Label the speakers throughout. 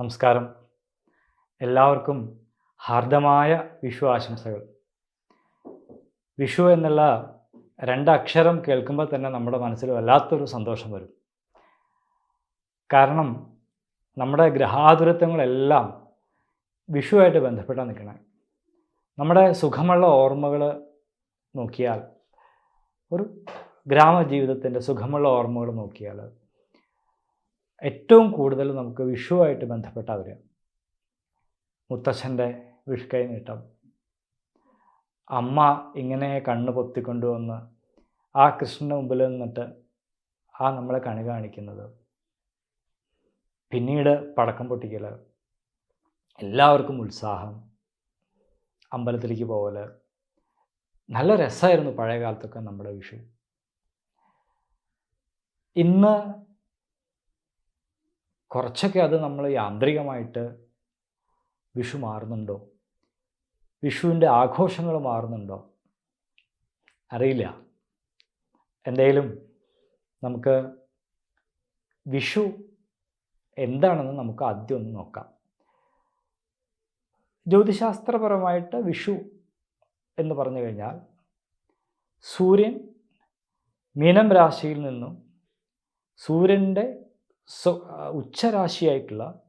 Speaker 1: നമസ്കാരം. എല്ലാവർക്കും ഹാർദമായ വിഷു ആശംസകൾ. വിഷു എന്നുള്ള രണ്ടക്ഷരം കേൾക്കുമ്പോൾ തന്നെ നമ്മുടെ മനസ്സിൽ വല്ലാത്തൊരു സന്തോഷം വരും. കാരണം നമ്മുടെ ഗ്രഹാതുരത്വങ്ങളെല്ലാം വിഷുവായിട്ട് ബന്ധപ്പെട്ടാണ് നിൽക്കണേ. നമ്മുടെ സുഖമുള്ള ഓർമ്മകൾ നോക്കിയാൽ ഒരു ഗ്രാമജീവിതത്തിന്റെ സുഖമുള്ള ഓർമ്മകൾ നോക്കിയാൽ ഏറ്റവും കൂടുതൽ നമുക്ക് വിഷുവായിട്ട് ബന്ധപ്പെട്ട അവർ മുത്തച്ഛന്റെ വിഷുക്കൈ നീട്ടം. അമ്മ ഇങ്ങനെ കണ്ണ് പൊത്തിക്കൊണ്ടുവന്ന് ആ കൃഷ്ണന്റെ മുമ്പിൽ നിന്നിട്ട് ആ നമ്മളെ കണി കാണിക്കുന്നത്. പിന്നീട് പടക്കം പൊട്ടിക്കൽ എല്ലാവർക്കും ഉത്സാഹം അമ്പലത്തിലേക്ക് പോകൽ നല്ല രസമായിരുന്നു പഴയ കാലത്തൊക്കെ നമ്മുടെ വിഷു. ഇന്ന് കുറച്ചൊക്കെ അത് നമ്മൾ യാന്ത്രികമായിട്ട് വിഷു മാറുന്നുണ്ടോ? വിഷുവിന്റെ ആഘോഷങ്ങൾ മാറുന്നുണ്ടോ? അറിയില്ല. എന്തേലും നമുക്ക് വിഷു എന്താണെന്ന് നമുക്ക് ആദ്യം ഒന്ന് നോക്കാം. ജ്യോതിശാസ്ത്രപരമായിട്ട് വിഷു എന്ന് പറഞ്ഞു കഴിഞ്ഞാൽ സൂര്യൻ മീനം രാശിയിൽ നിന്നും സൂര്യന്റെ സ്വ- ഉച്ചരാശിയായിട്ടുള്ള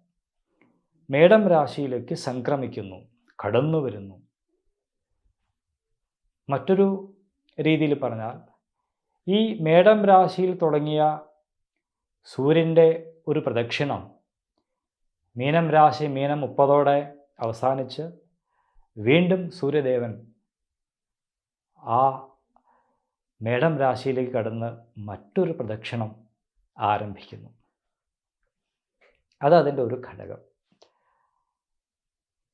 Speaker 1: മേടം രാശിയിലേക്ക് സംക്രമിക്കുന്നു കടന്നു വരുന്നു. മറ്റൊരു രീതിയിൽ പറഞ്ഞാൽ ഈ മേടം രാശിയിൽ തുടങ്ങിയ സൂര്യന്റെ ഒരു പ്രദക്ഷിണം മീനം രാശി മീനം മുപ്പതോടെ അവസാനിച്ച് വീണ്ടും സൂര്യദേവൻ ആ മേടം രാശിയിലേക്ക് കടന്ന് മറ്റൊരു പ്രദക്ഷിണം ആരംഭിക്കുന്നു. അത് അതിന്റെ ഒരു ഘടകം.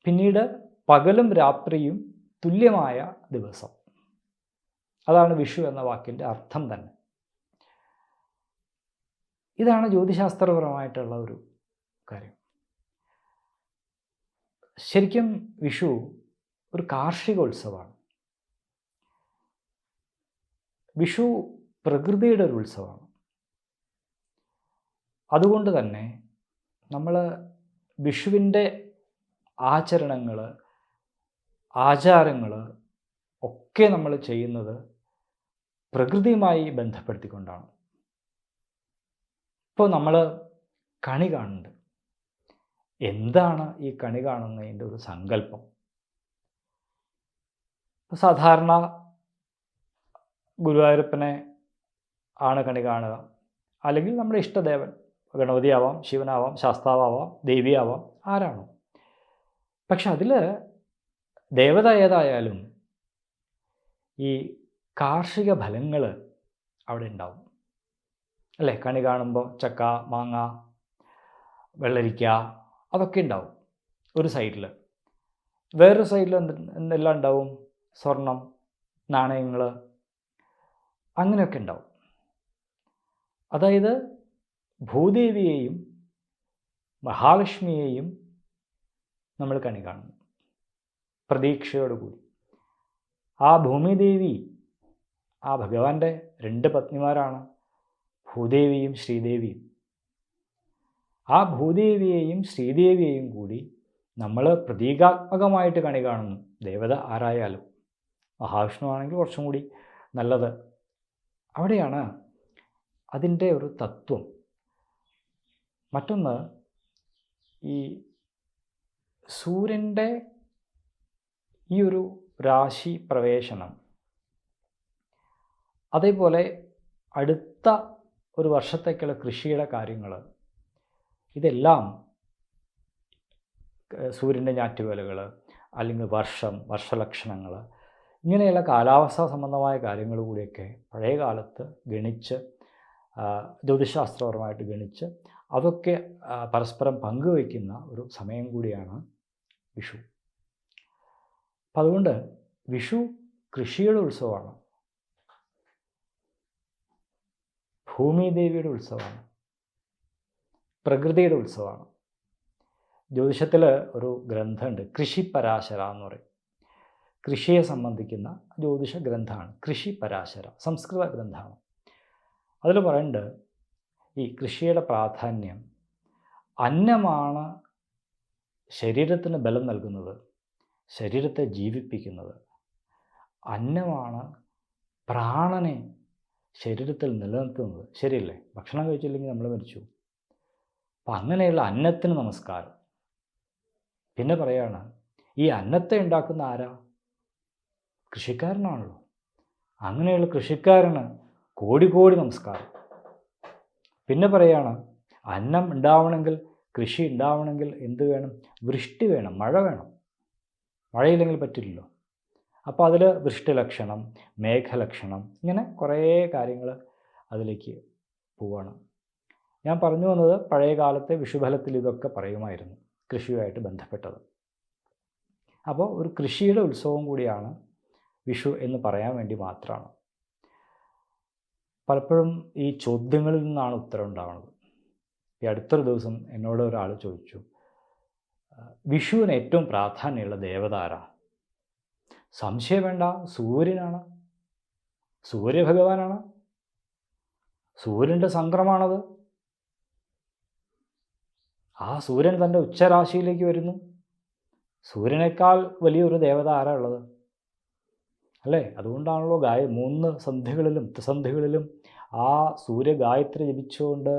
Speaker 1: പിന്നീട് പകലും രാത്രിയും തുല്യമായ ദിവസം. അതാണ് വിഷു എന്ന വാക്കിന്റെ അർത്ഥം തന്നെ. ഇതാണ് ജ്യോതിശാസ്ത്രപരമായിട്ടുള്ള ഒരു കാര്യം. ശരിക്കും വിഷു ഒരു കാർഷികോത്സവമാണ്. വിഷു പ്രകൃതിയുടെ ഒരു ഉത്സവമാണ്. അതുകൊണ്ട് തന്നെ നമ്മൾ വിഷുവിന്റെ ആചരണങ്ങൾ ആചാരങ്ങൾ ഒക്കെ നമ്മൾ ചെയ്യുന്നത് പ്രകൃതിയുമായി ബന്ധപ്പെടുത്തിക്കൊണ്ടാണ്. ഇപ്പോൾ നമ്മൾ കണി കാണുന്നുണ്ട്. എന്താണ് ഈ കണി കാണുന്നതിന്റെ ഒരു സങ്കല്പം? സാധാരണ ഗുരുവായൂരപ്പനെ ആണ് കണി കാണുക. അല്ലെങ്കിൽ നമ്മുടെ ഇഷ്ടദേവൻ. ഗണപതിയാവാം ശിവനാവാം ശാസ്താവാം ദേവിയാവാം ആരാണോ? പക്ഷെ അതിൽ ദേവത ഏതായാലും ഈ കാർഷിക ഫലങ്ങൾ അവിടെ ഉണ്ടാവും. അല്ലേ? കണി കാണുമ്പോൾ ചക്ക മാങ്ങ വെള്ളരിക്ക അതൊക്കെ ഉണ്ടാവും ഒരു സൈഡിൽ. വേറൊരു സൈഡിൽ എന്ത് എന്തെല്ലാം ഉണ്ടാവും? സ്വർണം നാണയങ്ങൾ അങ്ങനെയൊക്കെ ഉണ്ടാവും. അതായത് ഭൂദേവിയെയും മഹാലക്ഷ്മിയെയും നമ്മൾ കണി കാണുന്നു പ്രതീക്ഷയോടുകൂടി. ആ ഭൂമിദേവി ആ ഭഗവാന്റെ രണ്ട് പത്നിമാരാണ് ഭൂദേവിയും ശ്രീദേവിയും. ആ ഭൂദേവിയെയും ശ്രീദേവിയെയും കൂടി നമ്മൾ പ്രതീകാത്മകമായിട്ട് കണി കാണുന്നു ദേവത ആരായാലും. മഹാവിഷ്ണു ആണെങ്കിൽ കുറച്ചും കൂടി നല്ലത്. അവിടെയാണ് അതിന്റെ ഒരു തത്വം. മറ്റൊന്ന് ഈ സൂര്യന്റെ ഈ ഒരു രാശി പ്രവേശനം. അതേപോലെ അടുത്ത ഒരു വർഷത്തേക്കുള്ള കൃഷിയുടെ കാര്യങ്ങൾ. ഇതെല്ലാം സൂര്യന്റെ ഞാറ്റുവേലകൾ അല്ലെങ്കിൽ വർഷം വർഷലക്ഷണങ്ങൾ ഇങ്ങനെയുള്ള കാലാവസ്ഥാ സംബന്ധമായ കാര്യങ്ങൾ കൂടിയൊക്കെ പഴയ കാലത്ത് ഗണിച്ച് ജ്യോതിശാസ്ത്രപരമായിട്ട് ഗണിച്ച് അതൊക്കെ പരസ്പരം പങ്കുവയ്ക്കുന്ന ഒരു സമയം കൂടിയാണ് വിഷു. അപ്പം അതുകൊണ്ട് വിഷു കൃഷിയുടെ ഉത്സവമാണ്. ഭൂമിദേവിയുടെ ഉത്സവമാണ്. പ്രകൃതിയുടെ ഉത്സവമാണ്. ജ്യോതിഷത്തിൽ ഒരു ഗ്രന്ഥമുണ്ട് കൃഷി പരാശര എന്ന് പറയും. കൃഷിയെ സംബന്ധിക്കുന്ന ജ്യോതിഷ ഗ്രന്ഥമാണ് കൃഷി പരാശര സംസ്കൃത ഗ്രന്ഥമാണ്. അതിൽ പറയുന്നുണ്ട് ഈ കൃഷിയുടെ പ്രാധാന്യം അന്നമാണ് ശരീരത്തിന് ബലം നൽകുന്നത് ശരീരത്തെ ജീവിപ്പിക്കുന്നത്. അന്നമാണ് പ്രാണനെ ശരീരത്തിൽ നിലനിർത്തുന്നത്. ശരിയല്ലേ? ഭക്ഷണം കഴിച്ചില്ലെങ്കിൽ നമ്മൾ മരിച്ചു. അപ്പം അങ്ങനെയുള്ള അന്നത്തിന് നമസ്കാരം. പിന്നെ പറയാണ് ഈ അന്നത്തെ ഉണ്ടാക്കുന്ന ആരാ? കൃഷിക്കാരനാണല്ലോ. അങ്ങനെയുള്ള കൃഷിക്കാരന് കോടി കോടി നമസ്കാരം. പിന്നെ പറയാണ് അന്നം ഉണ്ടാവണമെങ്കിൽ കൃഷി ഉണ്ടാവണമെങ്കിൽ എന്ത് വേണം? വൃഷ്ടി വേണം മഴ വേണം. മഴയില്ലെങ്കിൽ പറ്റില്ലല്ലോ. അപ്പോൾ അതിൽ വൃഷ്ടിലക്ഷണം മേഘലക്ഷണം ഇങ്ങനെ കുറേ കാര്യങ്ങൾ അതിലേക്ക് പോവാണ്. ഞാൻ പറഞ്ഞു വന്നത് പഴയ കാലത്തെ വിഷുഫലത്തിൽ ഇതൊക്കെ പറയുമായിരുന്നു കൃഷിയുമായിട്ട് ബന്ധപ്പെട്ടത്. അപ്പോൾ ഒരു കൃഷിയുടെ ഉത്സവം കൂടിയാണ് വിഷു എന്ന് പറയാൻ വേണ്ടി മാത്രമാണ്. പലപ്പോഴും ഈ ചോദ്യങ്ങളിൽ നിന്നാണ് ഉത്തരം ഉണ്ടാവുന്നത്. ഈ അടുത്തൊരു ദിവസം എന്നോട് ഒരാൾ ചോദിച്ചു വിഷുവിന് ഏറ്റവും പ്രാധാന്യമുള്ള ദേവത ആരാ? സംശയം വേണ്ട സൂര്യനാണ്. സൂര്യഭഗവാനാണ്. സൂര്യന്റെ സംക്രമാണത് ആ സൂര്യൻ തന്റെ ഉച്ചരാശിയിലേക്ക് വരുന്നു. സൂര്യനേക്കാൾ വലിയൊരു ദേവത ആരാ ഉള്ളത്? അല്ലേ? അതുകൊണ്ടാണല്ലോ ഗായ മൂന്ന് സന്ധ്യകളിലും ത്രിസന്ധികളിലും ആ സൂര്യ സൂര്യഗായത്രി ജപിച്ചുകൊണ്ട്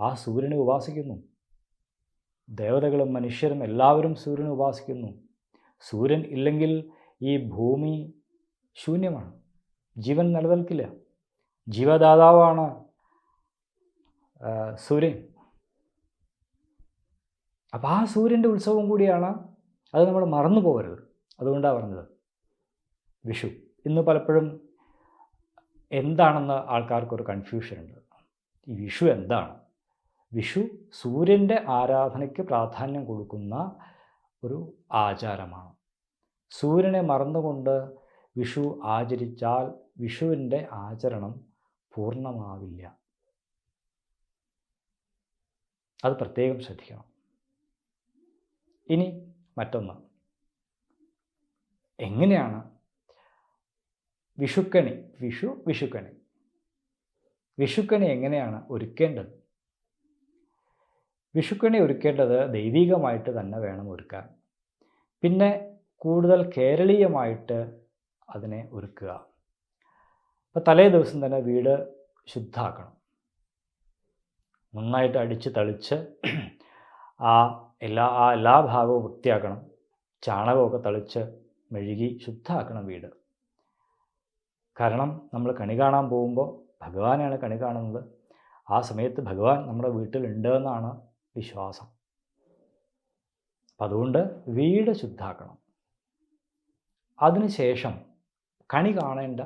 Speaker 1: ആ സൂര്യനെ ഉപാസിക്കുന്നു. ദേവതകളും മനുഷ്യരും എല്ലാവരും സൂര്യനെ ഉപാസിക്കുന്നു. സൂര്യൻ ഇല്ലെങ്കിൽ ഈ ഭൂമി ശൂന്യമാണ്. ജീവൻ നിലനിൽക്കില്ല. ജീവദാതാവാണ് സൂര്യൻ. അപ്പോൾ ആ സൂര്യന്റെ ഉത്സവം കൂടിയാണ് അത് നമ്മൾ മറന്നു പോകരുത് അതുകൊണ്ടാണ് പറഞ്ഞത്. വിഷു. ഇന്ന് പലപ്പോഴും എന്താണെന്ന് ആൾക്കാർക്കൊരു കൺഫ്യൂഷൻ ഉണ്ട് ഈ വിഷു എന്താണ്? വിഷു സൂര്യന്റെ ആരാധനയ്ക്ക് പ്രാധാന്യം കൊടുക്കുന്ന ഒരു ആചാരമാണ്. സൂര്യനെ മറന്നുകൊണ്ട് വിഷു ആചരിച്ചാൽ വിഷുവിന്റെ ആചരണം പൂർണമാവില്ല. അത് പ്രത്യേകം ശ്രദ്ധിക്കണം. ഇനി മറ്റൊന്ന്. എങ്ങനെയാണ് വിഷുക്കണി വിഷു വിഷുക്കണി. വിഷുക്കണി എങ്ങനെയാണ് ഒരുക്കേണ്ടത്? വിഷുക്കണി ഒരുക്കേണ്ടത് ദൈവികമായിട്ട് തന്നെ വേണം ഒരുക്കാൻ. പിന്നെ കൂടുതൽ കേരളീയമായിട്ട് അതിനെ ഒരുക്കുക. അപ്പോൾ തലേ ദിവസം തന്നെ വീട് ശുദ്ധാക്കണം. നന്നായിട്ട് അടിച്ച് തളിച്ച് ആ എല്ലാ ആ എല്ലാ ഭാഗവും വൃത്തിയാക്കണം. ചാണകമൊക്കെ തളിച്ച് മെഴുകി ശുദ്ധാക്കണം വീട്. കാരണം നമ്മൾ കണി കാണാൻ പോകുമ്പോൾ ഭഗവാനാണ് കണി കാണുന്നത്. ആ സമയത്ത് ഭഗവാൻ നമ്മുടെ വീട്ടിലുണ്ട് എന്നാണ് വിശ്വാസം. അപ്പം അതുകൊണ്ട് വീട് ശുദ്ധാക്കണം. അതിനുശേഷം കണി കാണേണ്ട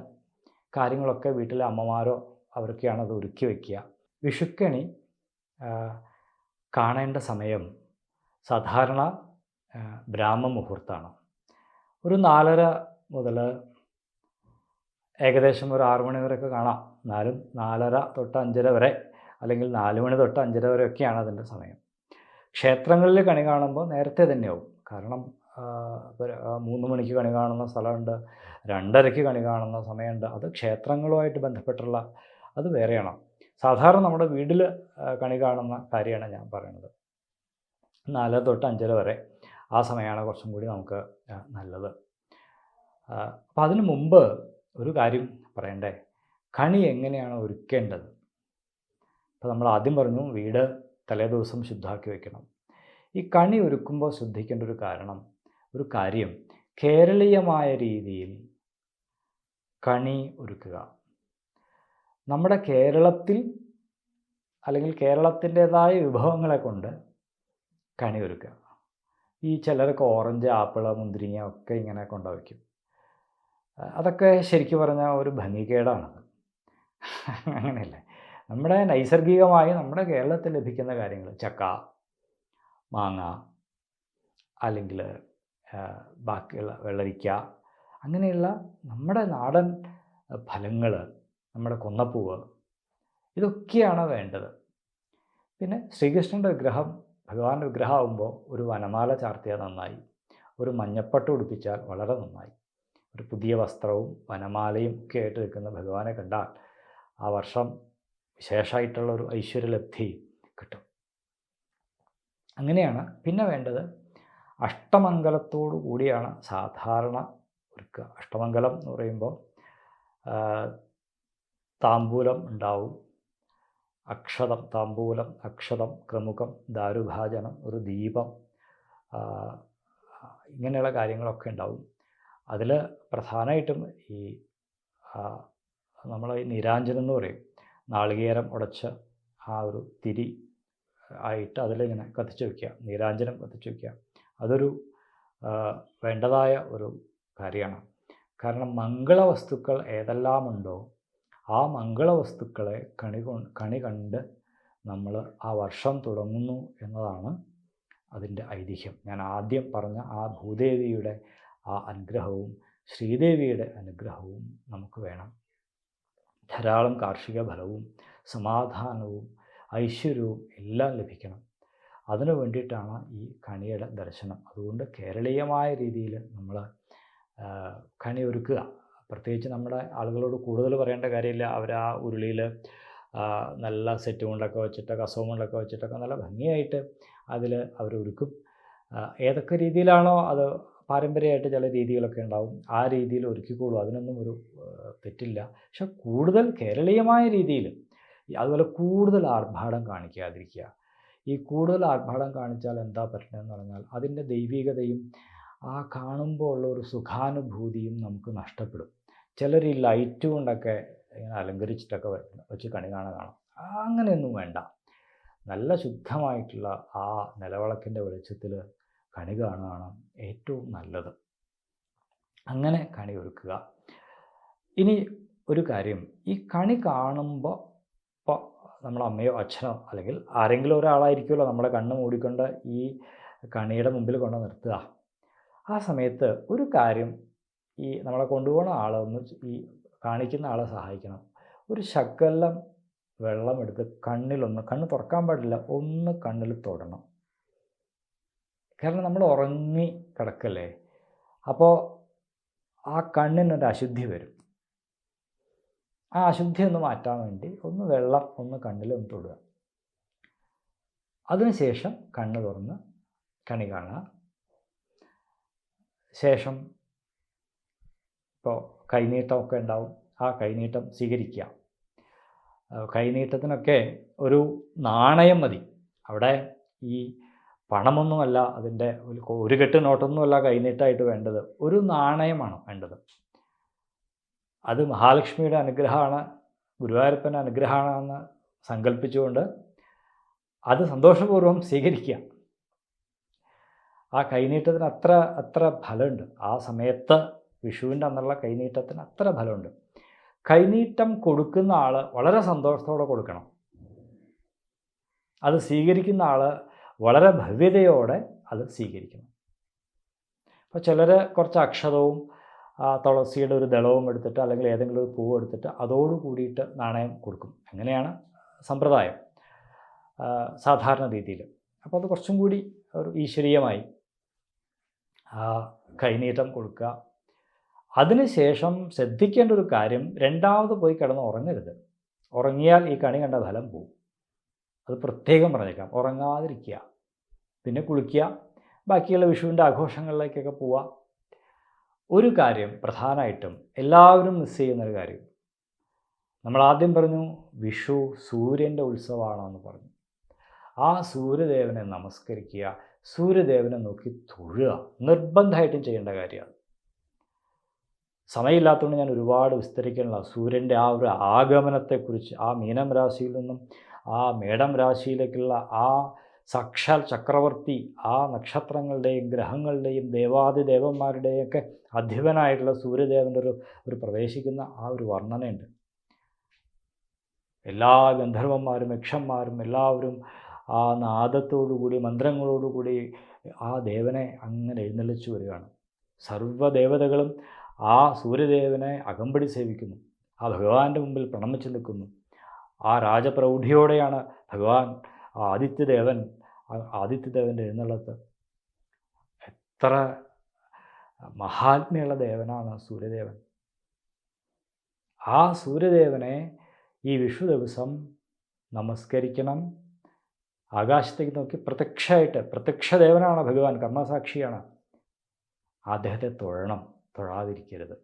Speaker 1: കാര്യങ്ങളൊക്കെ വീട്ടിലെ അമ്മമാരോ അവരൊക്കെയാണ് അത് ഒരുക്കി വയ്ക്കുക വിഷുക്കണി കാണേണ്ട സമയം സാധാരണ ബ്രാഹ്മ മുഹൂർത്തമാണ്. ഒരു നാലര മുതൽ ഏകദേശം ഒരു ആറു മണി വരെയൊക്കെ കാണാം. എന്നാലും നാലര തൊട്ട് അഞ്ചര വരെ അല്ലെങ്കിൽ നാല് മണി തൊട്ട് അഞ്ചര വരെയൊക്കെയാണ് അതിന്റെ സമയം. ക്ഷേത്രങ്ങളിൽ കണി കാണുമ്പോൾ നേരത്തെ തന്നെയാവും. കാരണം മൂന്ന് മണിക്ക് കണി കാണുന്ന സ്ഥലമുണ്ട്. രണ്ടരയ്ക്ക് കണി കാണുന്ന സമയമുണ്ട്. അത് ക്ഷേത്രങ്ങളുമായിട്ട് ബന്ധപ്പെട്ടുള്ള അത് വേറെയാണ്. സാധാരണ നമ്മുടെ വീട്ടിൽ കണി കാണുന്ന കാര്യമാണ് ഞാൻ പറയുന്നത്. നാല് തൊട്ട് അഞ്ചര വരെ ആ സമയമാണ് കുറച്ചും കൂടി നമുക്ക് നല്ലത്. അപ്പോൾ അതിനു മുമ്പ് ഒരു കാര്യം പറയണ്ടേ? കണി എങ്ങനെയാണ് ഒരുക്കേണ്ടത്? അപ്പോൾ നമ്മൾ ആദ്യം പറഞ്ഞു വീട് തലേ ദിവസം ശുദ്ധാക്കി വെക്കണം. ഈ കണി ഒരുക്കുമ്പോൾ ശ്രദ്ധിക്കേണ്ട ഒരു കാരണം ഒരു കാര്യം കേരളീയമായ രീതിയിൽ കണി ഒരുക്കുക. നമ്മുടെ കേരളത്തിൽ അല്ലെങ്കിൽ കേരളത്തിന്റെതായ വിഭവങ്ങളെ കൊണ്ട് കണി ഒരുക്കുക. ഈ ചിലരൊക്കെ ഓറഞ്ച് ആപ്പിൾ മുന്തിരിങ്ങ ഒക്കെ ഇങ്ങനെ കൊണ്ടുവയ്ക്കും. അതൊക്കെ ശരിക്കും പറഞ്ഞാൽ ഒരു ഭംഗികേടാണ്. അങ്ങനെയല്ലേ. നമ്മുടെ നൈസർഗികമായി നമ്മുടെ കേരളത്തിൽ ലഭിക്കുന്ന കാര്യങ്ങൾ ചക്ക മാങ്ങ അല്ലെങ്കിൽ ബാക്കിയുള്ള വെള്ളരിക്ക അങ്ങനെയുള്ള നമ്മുടെ നാടൻ ഫലങ്ങൾ നമ്മുടെ കൊന്നപ്പൂവ് ഇതൊക്കെയാണ് വേണ്ടത്. പിന്നെ ശ്രീകൃഷ്ണന്റെ വിഗ്രഹം ഭഗവാന്റെ വിഗ്രഹമാകുമ്പോൾ ഒരു വനമാല ചാർത്തിയാൽ നന്നായി. ഒരു മഞ്ഞപ്പട്ട് ഉടുപ്പിച്ചാൽ വളരെ നന്നായി. ഒരു പുതിയ വസ്ത്രവും വനമാലയും ഒക്കെ ആയിട്ട് നിൽക്കുന്ന ഭഗവാനെ കണ്ടാൽ ആ വർഷം വിശേഷമായിട്ടുള്ള ഒരു ഐശ്വര്യലബ്ധി കിട്ടും. അങ്ങനെയാണ് പിന്നെ വേണ്ടത് അഷ്ടമംഗലത്തോടു കൂടിയാണ് സാധാരണ ഒരുക്കുക. അഷ്ടമംഗലം എന്ന് പറയുമ്പോൾ താമ്പൂലം ഉണ്ടാവും. അക്ഷതം താമ്പൂലം അക്ഷതം ക്രമുഖം ദാരുഭാജനം ഒരു ദീപം ഇങ്ങനെയുള്ള കാര്യങ്ങളൊക്കെ ഉണ്ടാവും. അതിൽ പ്രധാനമായിട്ടും ഈ നമ്മൾ നീരാഞ്ജനം എന്ന് പറയും. നാളികേരം ഉടച്ച ആ ഒരു തിരി ആയിട്ട് അതിലിങ്ങനെ കത്തിച്ചു വയ്ക്കുക നീരാഞ്ജനം കത്തിച്ചു വയ്ക്കുക അതൊരു വേണ്ടതായ ഒരു കാര്യമാണ്. കാരണം മംഗളവസ്തുക്കൾ ഏതെല്ലാമുണ്ടോ ആ മംഗളവസ്തുക്കളെ കണി കണി കണ്ട് നമ്മൾ ആ വർഷം തുടങ്ങുന്നു എന്നതാണ് അതിന്റെ ഐതിഹ്യം. ഞാൻ ആദ്യം പറഞ്ഞ ആ ഭൂദേവിയുടെ ആ അനുഗ്രഹവും ശ്രീദേവിയുടെ അനുഗ്രഹവും നമുക്ക് വേണം. ധാരാളം കാർഷിക ഫലവും സമാധാനവും ഐശ്വര്യവും എല്ലാം ലഭിക്കണം. അതിനു വേണ്ടിയിട്ടാണ് ഈ കണിയുടെ ദർശനം. അതുകൊണ്ട് കേരളീയമായ രീതിയിൽ നമ്മൾ കണി ഒരുക്കുക. പ്രത്യേകിച്ച് നമ്മുടെ ആളുകളോട് കൂടുതൽ പറയേണ്ട കാര്യമില്ല. അവർ ആ ഉരുളിയിൽ നല്ല സെറ്റ് കൊണ്ടൊക്കെ വെച്ചിട്ട് കസവും കൊണ്ടൊക്കെ വെച്ചിട്ടൊക്കെ നല്ല ഭംഗിയായിട്ട് അതിൽ അവർ ഒരുക്കും. ഏതൊക്കെ രീതിയിലാണോ അത് പാരമ്പര്യമായിട്ട് ചില രീതികളൊക്കെ ഉണ്ടാവും. ആ രീതിയിൽ ഒരുക്കിക്കോളൂ. അതിനൊന്നും ഒരു തെറ്റില്ല. പക്ഷെ കൂടുതൽ കേരളീയമായ രീതിയിൽ അതുപോലെ കൂടുതൽ ആർഭാടം കാണിക്കാതിരിക്കുക. ഈ കൂടുതൽ ആർഭാടം കാണിച്ചാൽ എന്താ പറ്റണമെന്ന് പറഞ്ഞാൽ അതിന്റെ ദൈവികതയും ആ കാണുമ്പോൾ ഉള്ള ഒരു സുഖാനുഭൂതിയും നമുക്ക് നഷ്ടപ്പെടും. ചിലർ ഈ ലൈറ്റ് കൊണ്ടൊക്കെ ഇങ്ങനെ അലങ്കരിച്ചിട്ടൊക്കെ വെച്ച് കണി കാണാൻ കാണാം. അങ്ങനെയൊന്നും വേണ്ട. നല്ല ശുദ്ധമായിട്ടുള്ള ആ നിലവിളക്കിന്റെ വെളിച്ചത്തിൽ കണി കാണുകയാണ് ഏറ്റവും നല്ലത്. അങ്ങനെ കണി ഒരുക്കുക. ഇനി ഒരു കാര്യം. ഈ കണി കാണുമ്പോൾ ഇപ്പോൾ നമ്മൾ അമ്മയോ അച്ഛനോ അല്ലെങ്കിൽ ആരെങ്കിലും ഒരാളായിരിക്കുമല്ലോ നമ്മളെ കണ്ണ് മൂടിക്കൊണ്ട് ഈ കണിയുടെ മുമ്പിൽ കൊണ്ട് നിർത്തുക. ആ സമയത്ത് ഒരു കാര്യം ഈ നമ്മളെ കൊണ്ടുപോകുന്ന ആളൊന്ന് ഈ കാണിക്കുന്ന ആളെ സഹായിക്കണം. ഒരു ശകലം വെള്ളമെടുത്ത് കണ്ണിലൊന്ന് കണ്ണ് തുറക്കാൻ പാടില്ല. ഒന്ന് കണ്ണിൽ തൊടണം. കാരണം നമ്മൾ ഉറങ്ങി കിടക്കല്ലേ? അപ്പോൾ ആ കണ്ണിനൊരു അശുദ്ധി വരും. ആ അശുദ്ധി ഒന്ന് മാറ്റാൻ വേണ്ടി ഒന്ന് വെള്ളം ഒന്ന് കണ്ണിലൊന്ന് തൊടുക. അതിനുശേഷം കണ്ണ് തുറന്ന് കണി കാണുക. ശേഷം ഇപ്പോൾ കൈനീട്ടമൊക്കെ ഉണ്ടാവും. ആ കൈനീട്ടം സ്വീകരിക്കുക. കൈനീട്ടത്തിനൊക്കെ ഒരു നാണയം മതി. അവിടെ ഈ പണമൊന്നുമല്ല അതിന്റെ ഒരു കെട്ട് നോട്ടൊന്നുമല്ല കൈനീട്ടായിട്ട് വേണ്ടത്. ഒരു നാണയമാണ് വേണ്ടത്. അത് മഹാലക്ഷ്മിയുടെ അനുഗ്രഹമാണ് ഗുരുവായൂരപ്പന്റെ അനുഗ്രഹമാണെന്ന് സങ്കല്പിച്ചുകൊണ്ട് അത് സന്തോഷപൂർവം സ്വീകരിക്കുക. ആ കൈനീട്ടത്തിന് അത്ര അത്ര ഫലമുണ്ട്. ആ സമയത്ത് വിഷുവിന്റെ അന്നുള്ള കൈനീട്ടത്തിന് അത്ര ഫലമുണ്ട്. കൈനീട്ടം കൊടുക്കുന്ന ആൾ വളരെ സന്തോഷത്തോടെ കൊടുക്കണം. അത് സ്വീകരിക്കുന്ന ആൾ വളരെ ഭവ്യതയോടെ അത് സ്വീകരിക്കണം അപ്പോൾ ചിലർ കുറച്ച് അക്ഷതവും തുളസിയുടെ ഒരു ദളവും എടുത്തിട്ട് അല്ലെങ്കിൽ ഏതെങ്കിലും ഒരു പൂവ് എടുത്തിട്ട് അതോട് കൂടിയിട്ട് നാണയം കൊടുക്കും. അങ്ങനെയാണ് സമ്പ്രദായം സാധാരണ രീതിയിൽ അപ്പോൾ അത് കുറച്ചും കൂടി ഒരു ഈശ്വരീയമായി കൈനീട്ടം കൊടുക്കുക. അതിനുശേഷം ശ്രദ്ധിക്കേണ്ട ഒരു കാര്യം രണ്ടാമത് പോയി കിടന്ന് ഉറങ്ങരുത്. ഉറങ്ങിയാൽ ഈ കണി കണ്ട ഫലം പോവും. അത് പ്രത്യേകം പറഞ്ഞേക്കാം. ഉറങ്ങാതിരിക്കുക. പിന്നെ കുളിക്കുക ബാക്കിയുള്ള വിഷുവിന്റെ ആഘോഷങ്ങളിലേക്കൊക്കെ പോവുക. ഒരു കാര്യം പ്രധാനമായിട്ടും എല്ലാവരും മിസ് ചെയ്യുന്നൊരു കാര്യം. നമ്മൾ ആദ്യം പറഞ്ഞു വിഷു സൂര്യന്റെ ഉത്സവമാണെന്ന് പറഞ്ഞു. ആ സൂര്യദേവനെ നമസ്കരിക്കുക സൂര്യദേവനെ നോക്കി തൊഴുക നിർബന്ധമായിട്ടും ചെയ്യേണ്ട കാര്യമാണ്. സമയമില്ലാത്തതുകൊണ്ട് ഞാൻ ഒരുപാട് വിസ്തരിക്കാനുള്ള സൂര്യന്റെ ആ ഒരു ആഗമനത്തെക്കുറിച്ച് ആ മീനം രാശിയിൽ നിന്നും ആ മേടം രാശിയിലേക്കുള്ള ആ സാക്ഷാൽ ചക്രവർത്തി ആ നക്ഷത്രങ്ങളുടെയും ഗ്രഹങ്ങളുടെയും ദേവാദിദേവന്മാരുടെയൊക്കെ അധിപനായിട്ടുള്ള സൂര്യദേവന്റെ ഒരു ഒരു പ്രവേശിക്കുന്ന ആ ഒരു വർണനയുണ്ട്. എല്ലാ ഗന്ധർവന്മാരും യക്ഷന്മാരും എല്ലാവരും ആ നാദത്തോടുകൂടി മന്ത്രങ്ങളോടുകൂടി ആ ദേവനെ അങ്ങനെ എഴുന്നള്ളിച്ചു വരികയാണ്. സർവദേവതകളും ആ സൂര്യദേവനെ അകമ്പടി സേവിക്കുന്നു. ആ ഭഗവാന്റെ മുമ്പിൽ പ്രണമിച്ചു നിൽക്കുന്നു. ആ രാജപ്രൗഢിയോടെയാണ് ഭഗവാൻ ആ ആദിത്യദേവൻ ആദിത്യദേവന്റെ എഴുന്നള്ളത്ത് എത്ര മഹാത്മ്യമുള്ള ദേവനാണ് സൂര്യദേവൻ. ആ സൂര്യദേവനെ ഈ വിഷു ദിവസം നമസ്കരിക്കണം. ആകാശത്തേക്ക് നോക്കി പ്രത്യക്ഷമായിട്ട് പ്രത്യക്ഷദേവനാണ് ഭഗവാൻ കർമ്മസാക്ഷിയാണ്. അദ്ദേഹത്തെ തൊഴണം തൊഴാതിരിക്കരുത്.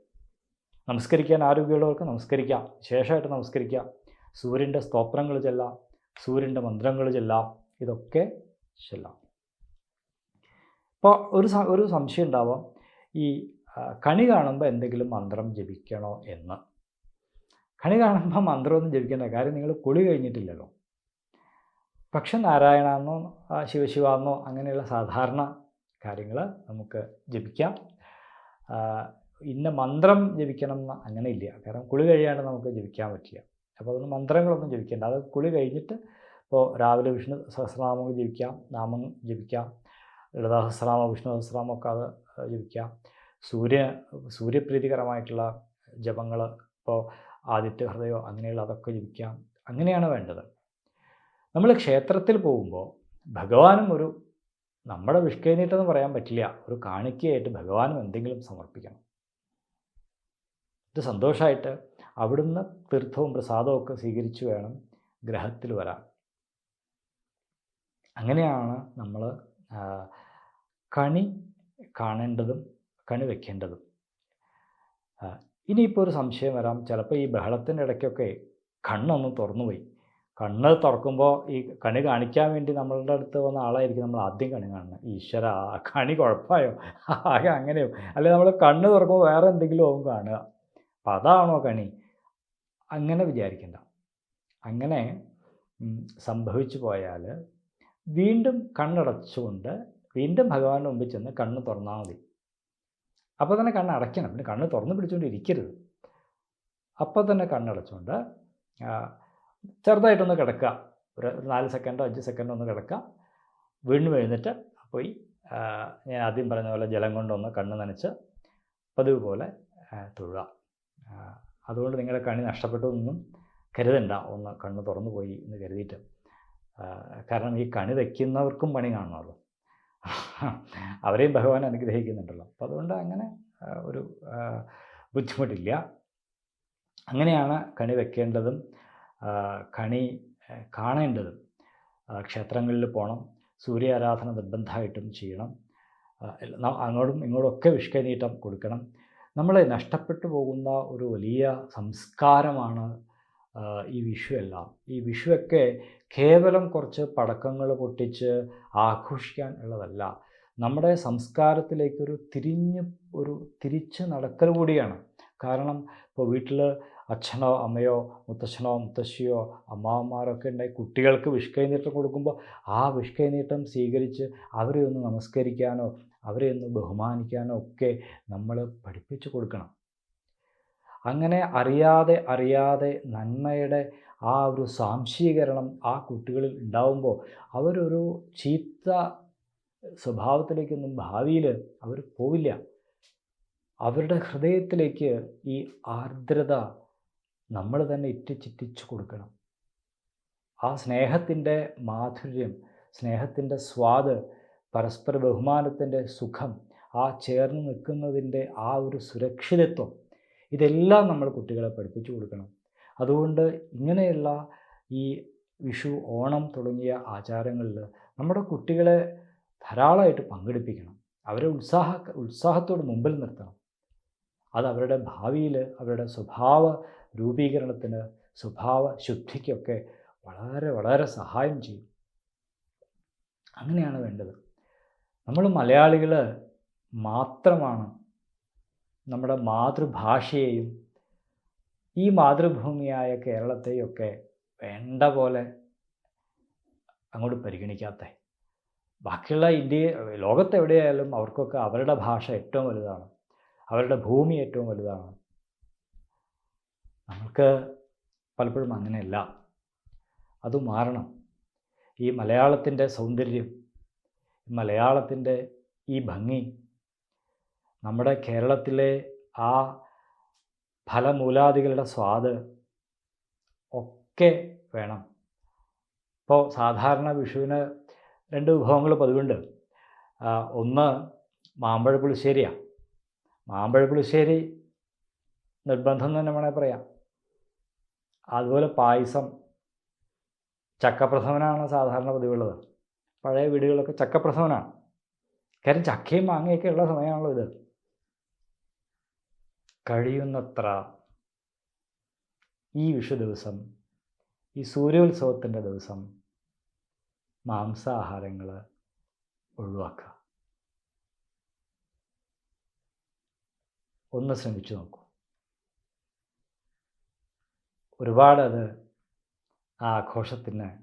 Speaker 1: നമസ്കരിക്കാൻ ആരോഗ്യമുള്ളവർക്ക് നമസ്കരിക്കാം ശേഷമായിട്ട് നമസ്കരിക്കാം. സൂര്യന്റെ സ്തോത്രങ്ങൾ ചെല്ലാം സൂര്യന്റെ മന്ത്രങ്ങൾ ചെല്ലാം ഇതൊക്കെ ചെല്ലാം ഇപ്പോൾ ഒരു ഒരു സംശയം ഉണ്ടാവാം. ഈ കണി കാണുമ്പോൾ എന്തെങ്കിലും മന്ത്രം ജപിക്കണോ എന്ന്. കണി കാണുമ്പോൾ മന്ത്രമൊന്നും ജപിക്കേണ്ട കാര്യം നിങ്ങൾ കുളി കഴിഞ്ഞിട്ടില്ലല്ലോ. പക്ഷെ നാരായണമെന്നോ ശിവശിവാന്നോ അങ്ങനെയുള്ള സാധാരണ കാര്യങ്ങൾ നമുക്ക് ജപിക്കാം. ഇന്ന മന്ത്രം ജപിക്കണം എന്ന് അങ്ങനെ ഇല്ല കാരണം കുളി കഴിയാണ്ട് നമുക്ക് ജപിക്കാൻ പറ്റില്ല. അപ്പോൾ അതുകൊണ്ട് മന്ത്രങ്ങളൊന്നും ജപിക്കേണ്ട. അത് കുളി കഴിഞ്ഞിട്ട് ഇപ്പോൾ രാവിലെ വിഷ്ണു സഹസ്രനാമം ജപിക്കാം നാമം ജപിക്കാം ലളിതാ വിഷ്ണു സഹസ്രനാമമൊക്കെ അത് ജപിക്കാം. സൂര്യ സൂര്യപ്രീതികരമായിട്ടുള്ള ജപങ്ങൾ ഇപ്പോൾ ആദിത്യ ഹൃദയോ അങ്ങനെയുള്ള അതൊക്കെ ജപിക്കാം. അങ്ങനെയാണ് വേണ്ടത്. നമ്മൾ ക്ഷേത്രത്തിൽ പോകുമ്പോൾ ഭഗവാനും ഒരു നമ്മുടെ വിഷ്കേനീട്ടെന്ന് പറയാൻ പറ്റില്ല. ഒരു കാണിക്കയായിട്ട് ഭഗവാനും എന്തെങ്കിലും സമർപ്പിക്കണം. ഇത് സന്തോഷമായിട്ട് അവിടുന്ന് തീർത്ഥവും പ്രസാദവും ഒക്കെ സ്വീകരിച്ചു വേണം ഗ്രഹത്തിൽ വരാൻ. അങ്ങനെയാണ് നമ്മൾ കണി കാണേണ്ടതും കണി വയ്ക്കേണ്ടതും ഇനിയിപ്പോൾ ഒരു സംശയം വരാം. ചിലപ്പോൾ ഈ ബഹളത്തിന്റെ ഇടയ്ക്കൊക്കെ കണ്ണൊന്ന് തുറന്നുപോയി. കണ്ണ് തുറക്കുമ്പോൾ ഈ കണി കാണിക്കാൻ വേണ്ടി നമ്മളുടെ അടുത്ത് വന്ന ആളായിരിക്കും നമ്മൾ ആദ്യം കണി കാണുന്നത്. ഈശ്വര കണി കുഴപ്പമായോ? ആകെ അങ്ങനെയോ? അല്ലെങ്കിൽ നമ്മൾ കണ്ണ് തുറക്കുമ്പോൾ വേറെ എന്തെങ്കിലും ആവും കാണുക. അപ്പം അതാണോ കണി? അങ്ങനെ വിചാരിക്കണ്ട. അങ്ങനെ സംഭവിച്ചു പോയാൽ വീണ്ടും കണ്ണടച്ചുകൊണ്ട് വീണ്ടും ഭഗവാന്റെ മുമ്പിൽ ചെന്ന് കണ്ണ് തുറന്നാൽ മതി. അപ്പോൾ തന്നെ കണ്ണ് അടയ്ക്കണം. പിന്നെ കണ്ണ് തുറന്ന് പിടിച്ചുകൊണ്ട് ഇരിക്കരുത്. അപ്പോൾ തന്നെ കണ്ണടച്ചുകൊണ്ട് ചെറുതായിട്ടൊന്ന് കിടക്കുക. ഒരു നാല് സെക്കൻഡോ അഞ്ച് സെക്കൻഡോ ഒന്ന് കിടക്കുക. വീണ്ടും എഴുന്നിട്ട് പോയി ഞാൻ ആദ്യം പറഞ്ഞ പോലെ ജലം കൊണ്ടൊന്ന് കണ്ണ് നനച്ച് പതിവ് പോലെ തൊഴുക. അതുകൊണ്ട് നിങ്ങളുടെ കണി നഷ്ടപ്പെട്ടു എന്നും കരുതണ്ട. ഒന്ന് കണ്ണ് തുറന്നു പോയി എന്ന് കരുതിയിട്ട്. കാരണം ഈ കണി വയ്ക്കുന്നവർക്കും പണി കാണണമല്ലോ. അവരെയും ഭഗവാൻ അനുഗ്രഹിക്കുന്നുണ്ടല്ലോ. അപ്പോൾ അതുകൊണ്ട് അങ്ങനെ ഒരു ബുദ്ധിമുട്ടില്ല. അങ്ങനെയാണ് കണി വെക്കേണ്ടതും കണി കാണേണ്ടതും. ക്ഷേത്രങ്ങളിൽ പോകണം സൂര്യ ആരാധന നിർബന്ധമായിട്ടും ചെയ്യണം. അങ്ങോട്ടും ഇങ്ങോട്ടൊക്കെ വിഷ്കനീട്ടം കൊടുക്കണം. നമ്മൾ നഷ്ടപ്പെട്ടു പോകുന്ന ഒരു വലിയ സംസ്കാരമാണ് ഈ വിഷു എല്ലാം ഈ വിഷുവൊക്കെ കേവലം കുറച്ച് പടക്കങ്ങൾ പൊട്ടിച്ച് ആഘോഷിക്കാൻ ഉള്ളതല്ല. നമ്മുടെ സംസ്കാരത്തിലേക്കൊരു തിരിഞ്ഞ് ഒരു തിരിച്ച് നടക്കൽ കൂടിയാണ്. കാരണം ഇപ്പോൾ വീട്ടിൽ അച്ഛനോ അമ്മയോ മുത്തച്ഛനോ മുത്തശ്ശിയോ അമ്മാവന്മാരൊക്കെ ഉണ്ടായി കുട്ടികൾക്ക് വിഷ്കൈനീട്ടം കൊടുക്കുമ്പോൾ ആ വിഷ്കൈനീട്ടം സ്വീകരിച്ച് അവരെ ഒന്ന് നമസ്കരിക്കാനോ അവരെ ഒന്ന് ബഹുമാനിക്കാനോ ഒക്കെ നമ്മൾ പഠിപ്പിച്ചു കൊടുക്കണം. അങ്ങനെ അറിയാതെ അറിയാതെ നന്മയുടെ ആ ഒരു സാംശീകരണം ആ കുട്ടികളിൽ ഉണ്ടാവുമ്പോൾ അവരൊരു ചീത്ത സ്വഭാവത്തിലേക്കൊന്നും ഭാവിയിൽ അവർ പോവില്ല. അവരുടെ ഹൃദയത്തിലേക്ക് ഈ ആർദ്രത നമ്മൾ തന്നെ ഇറ്റിച്ചിറ്റിച്ചു കൊടുക്കണം. ആ സ്നേഹത്തിന്റെ മാധുര്യം സ്നേഹത്തിന്റെ സ്വാദ് പരസ്പര ബഹുമാനത്തിന്റെ സുഖം ആ ചേർന്ന് നിൽക്കുന്നതിന്റെ ആ ഒരു സുരക്ഷിതത്വം ഇതെല്ലാം നമ്മൾ കുട്ടികളെ പഠിപ്പിച്ചു കൊടുക്കണം. അതുകൊണ്ട് ഇങ്ങനെയുള്ള ഈ വിഷു ഓണം തുടങ്ങിയ ആചാരങ്ങളിൽ നമ്മുടെ കുട്ടികളെ ധാരാളമായിട്ട് പങ്കെടുപ്പിക്കണം. അവരെ ഉത്സാഹ ഉത്സാഹത്തോട് മുമ്പിൽ നിർത്തണം. അത് അവരുടെ ഭാവിയിൽ അവരുടെ സ്വഭാവ രൂപീകരണത്തിന് സ്വഭാവ ശുദ്ധിക്കൊക്കെ വളരെ വളരെ സഹായം ചെയ്യും. അങ്ങനെയാണ് വേണ്ടത്. നമ്മൾ മലയാളികൾ മാത്രമാണ് നമ്മുടെ മാതൃഭാഷയെയും ഈ മാതൃഭൂമിയായ കേരളത്തെയൊക്കെ വേണ്ട പോലെ അങ്ങോട്ട് പരിഗണിക്കാത്ത. ബാക്കിയുള്ള ഇന്ത്യ ലോകത്തെവിടെയായാലും അവർക്കൊക്കെ അവരുടെ ഭാഷ ഏറ്റവും വലുതാണ്. അവരുടെ ഭൂമി ഏറ്റവും വലുതാണ്. നമുക്ക് പലപ്പോഴും അങ്ങനെയല്ല. അത് മാറണം. ഈ മലയാളത്തിന്റെ സൗന്ദര്യം മലയാളത്തിന്റെ ഈ ഭംഗി നമ്മുടെ കേരളത്തിലെ ആ ഫലമൂലാദികളുടെ സ്വാദ് ഒക്കെ വേണം. ഇപ്പോൾ സാധാരണ വിഷുവിന് രണ്ട് വിഭവങ്ങൾ പതിവുണ്ട്. ഒന്ന് മാമ്പഴ പുളിശ്ശേരിയാണ് മാമ്പഴ പുളിശ്ശേരി നിർബന്ധം തന്നെ വേണേൽ പറയാം. അതുപോലെ പായസം. ചക്കപ്രഥമനാണ് സാധാരണ പതിവുള്ളത്. പഴയ വീടുകളൊക്കെ ചക്കപ്രഥമനാണ്. കാര്യം ചക്കയും മാങ്ങയൊക്കെ ഉള്ള സമയമാണല്ലോ ഇത്. കഴിയുന്നത്ര ഈ വിഷു ദിവസം ഈ സൂര്യോത്സവത്തിന്റെ ദിവസം മാംസാഹാരങ്ങൾ ഒഴിവാക്കുക. ഒന്ന് ശ്രമിച്ചു നോക്കൂ. ഒരുപാട് അത് ആ ആഘോഷത്തിന്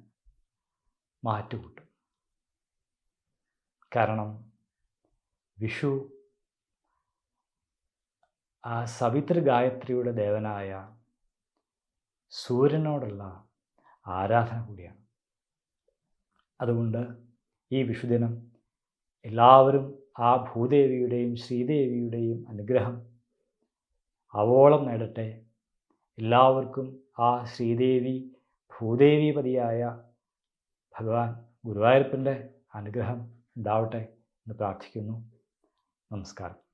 Speaker 1: മാറ്റുകൂട്ടും. കാരണം വിഷു ആ സവിത്ര ഗായത്രിയുടെ ദേവനായ സൂര്യനോടുള്ള ആരാധന കൂടിയാണ്. അതുകൊണ്ട് ഈ വിഷുദിനം എല്ലാവരും ആ ഭൂദേവിയുടെയും ശ്രീദേവിയുടെയും അനുഗ്രഹം അവോളം നേടട്ടെ. എല്ലാവർക്കും ആ ശ്രീദേവി ഭൂദേവിപതിയായ ഭഗവാൻ ഗുരുവായൂരപ്പന്റെ അനുഗ്രഹം ഉണ്ടാവട്ടെ എന്ന് പ്രാർത്ഥിക്കുന്നു. നമസ്കാരം.